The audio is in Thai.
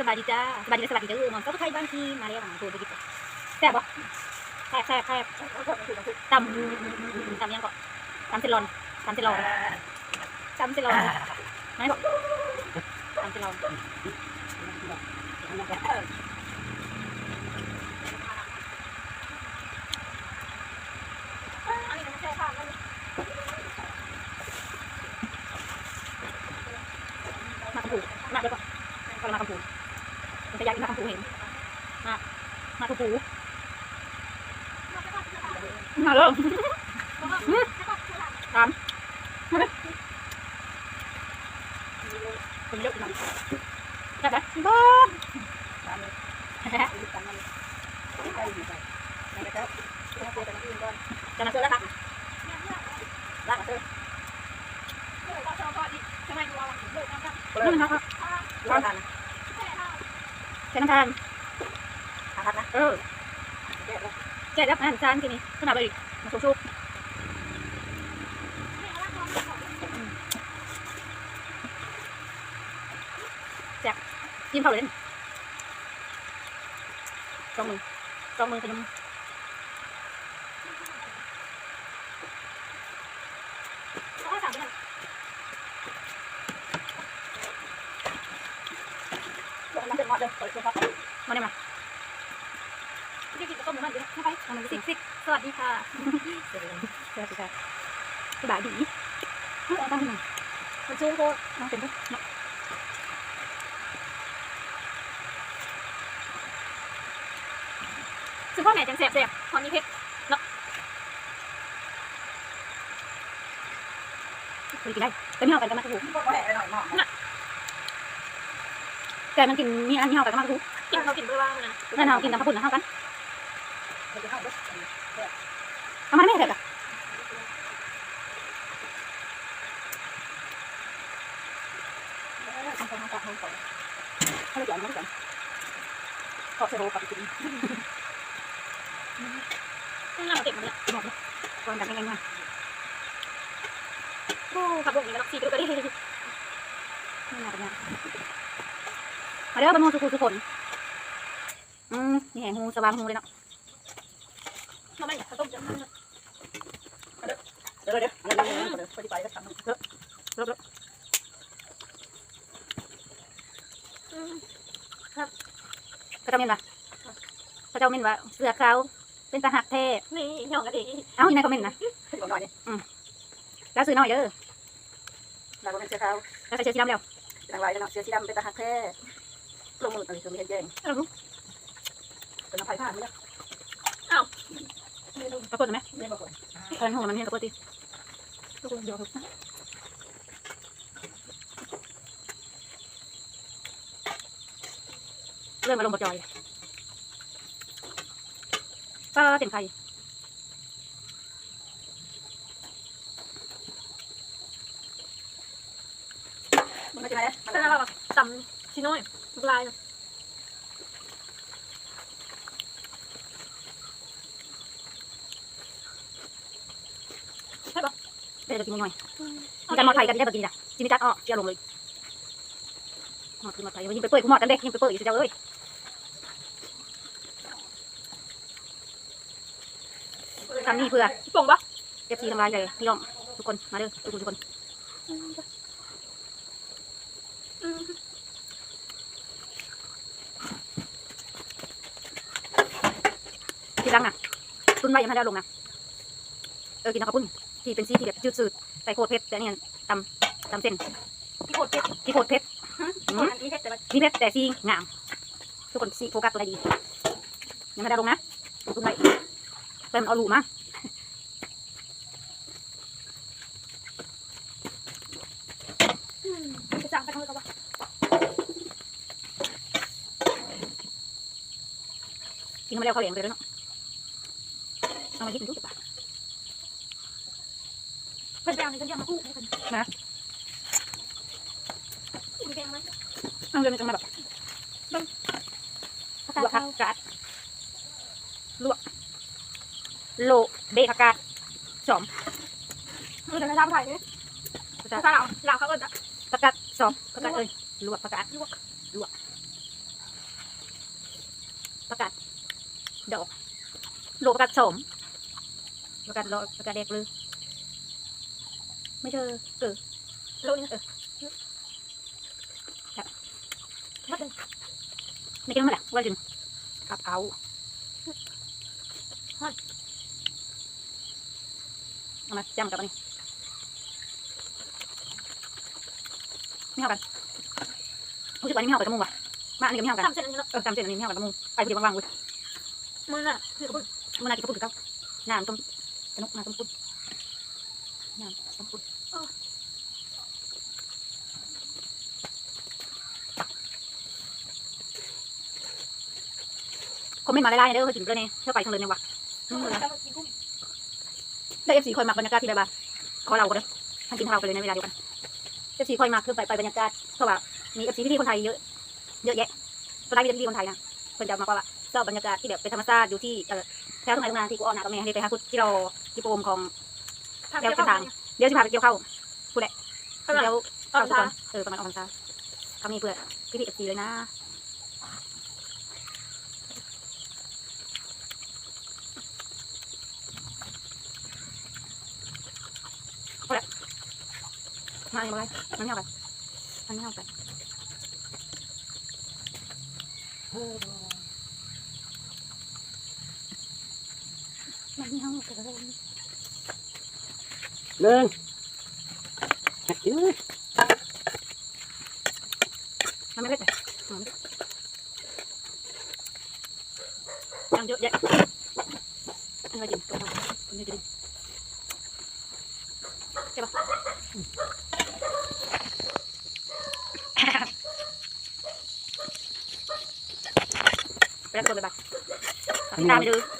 สบายดีจ้าสบายดีสบายดีเด้อหมอนก็ไทยบ้านที่มาแล้วของตัวไปกินแซ่บปะแซ่บแซ่บแซ่บตำตำยังก่อนตำเซลอนตำเซลอนตำเซลอนไหนบอกตำเซลอนมากระปูมากเดี๋ยวก่อนกำลังมาก ระปูมันจะยักมากระปูเห็นมากมากระปูมาเลยตามมาเลยเป็นเยอะหน่อยได้ไหมบ้าจะมาซื้อแล้วครับลากมาซื้อนี่มันครับร้อน ใช้น้ำตาลเออแจกรับอาหารจานทีนี้ขนาดเลยมาชุบๆแจกยิ้มเข้าเลยสองมือสองมือขนมมันเป็นมอดเลยเปิดตัวครับมาได้มาที่กินต้มมันเดี๋ยวเข้าไปมันสิสิสวัสดีค่ะสวัสดีค่ะสบายดีเอาตั้งหน่อยมันชูโคตรน้องเป็นด้วยซึ่งพ่อแม่จังแสบแสบตอนนี้เพชรเนาะคุยกินได้เป็นเห่ากันกันมากถูก แต่มันกินมีอันเห่ากันมากถูกกินเขากินด้วยว่านะนั่นเห่ากินแต่ข้าวปุ้นนะเห่ากันเอามาไม่เผ็ดอะให้เราเดี๋ยวเอามาก่อนขอเซโรกับกินเราเก็บมันละหมดเลยก่อนดังง่ายโอ้ขับรถนี่ก็ต้องขี่ไปก็ได้ๆไม่น่าเป็นงาน มาเด้อบะหมี่สุกุสุคนอืมนี่แหงหูสว่างหูเลยเนาะทำไมเขาต้มจะมันเดี๋ยวเดี๋ยวเดี๋ยวเดี๋ยวเดี๋ยวพอดีไปก็ทำเถอะรบรบพระเจ้าเม่นวะพระเจ้าเม่นวะเสือเขาเป็นตาหักแท้นี่หยองกันเองเอ้าอยู่ในคอมเมนต์นะอืมแล้วซื้อหน่อยเด้อเราเป็นเสื้อขาแล้วใส่เสื้อสีดำแล้วนางลายเนาะเสื้อสีดำเป็นตาหักแท้ ลงมือตอนนี้คือมีเห็นแจ้งเป็นน้ำไผ่ผ้าไม่ได้ปรากฏไหมไม่บอกเลยเออหัวมันเห็นปกติทุกคนเดี๋ยวครับเริ่มมาลงบจอยป้าเต็มไข่มันไม่ใช่ไหมแต่เราแบบตำ ชิโน่ลูกลายเดี๋ยวจะกินหน่อยมีการมอดไข่กันได้แบบกินจ้ะจิมิจัดอ้อเจียวลงเลยมอดคือมอดไข่ยิงไปเปื่อยกูมอดกันเด็กยิงไปเปื่อยอยู่เจ้าเอ้ยทำนี่เพื่อป่งปะเอฟซีทำลายเลยพี่น้องทุกคนมาเด้อทุกคนทุกคน ที่รังน่ะตุนไว้ยังไม่ได้เอาลงนะเออกินข้าวปุ้นที่เป็นซีที่แบบจืดสืดใส่โคตรเผ็ดแต่อันนี่ตำตำเส้นที่โคตรเผ็ดที่โคตรเผ็ดคนอันนี้เผ็ดแต่ว่านี่เผ็ดแต่ซีงามทุกคนซีโฟกัสตัวไหนดียังไม่ได้ลงนะตุนไว้เติมเอาหลูมาจะสั่งไปทางเขาปะกินมาแล้วเขาวเหลียงไปแล้วเนาะ เอามายิบดูสิป่ะเพื่อนแดงนี่ฉันยังมาคู่ให้เอนะแดนั่งเรือมันจะมาแบบลวกผักกาดลวกโลเบผักกาดสอมมือเดี๋ยวจะทำไข่เนี่ยจะทำเหล่เหล่าเขาก็จะผักกาดสอมผักกาดเลยลวกผักกาดลวกลวกผักกาดดอกโลผักกาดสอม กาศโลประกาศเด็กเลยไม่เจอเออโลนึงเออไม่กินมันแหละว่าจริงกะเพราเอามาจำกับอันนี้ไม่เอากันรู้สึกว่านนี้ไม่เอากับจมูกว่ะมาอันนี้ก็ไม่เอากันทำเสร็จแล้วเออจำเส้นอันนี้ไม่เอากับจมูกไปพอดีว่างๆเว้ยมือน่ะคือกับมื่อนากินกระปุกคือเก้าน้ำต้ม สนุกน้ำต้มปุ้นน้ำต้มปุ้นคอมเมนต์มาไล่ๆเด้อเคยกินเลยเนี่ยเที่ยวไปทางเลยเนี่ยวะมือแล้วกินกุ้งได้เอฟซีคอยมักบรรยากาศที่แบบว่าขอเราก็ได้ท่านกินเราไปเลยในเวลาเดียวกันเอฟซีคอยมักคือไปไปบรรยากาศเพราะว่ามีเอฟซีพี่ๆคนไทยเยอะ เยอะแยะคนไทยมีพี่ๆคนไทยนะเพิ่นจะมาว่า ชอบบรรยากาศที่แบบเป็นธรรมชาติอยู่ที่เออแถวตรงไหนตรงนั้นที่กูออกน้ากับแม่ให้ไปหาพุทธที่เราที่โปมของทำเกี่ยวกับเดี๋ยวจะพาไปเกี่ยวข้าวพูดแหละเดี๋ยวตอเข้านทุกคเช้านเออประมาณออกพรรษาเขามีเพื่อพี่พี่เอฟซีเลยนะพูดแหละมาอย่างไรมันไม่เอาไปมันไม่เอาไปมันไม่เอาไป เลยหนึ่งอื้อมันไม่เล็กเลยมันไม่เ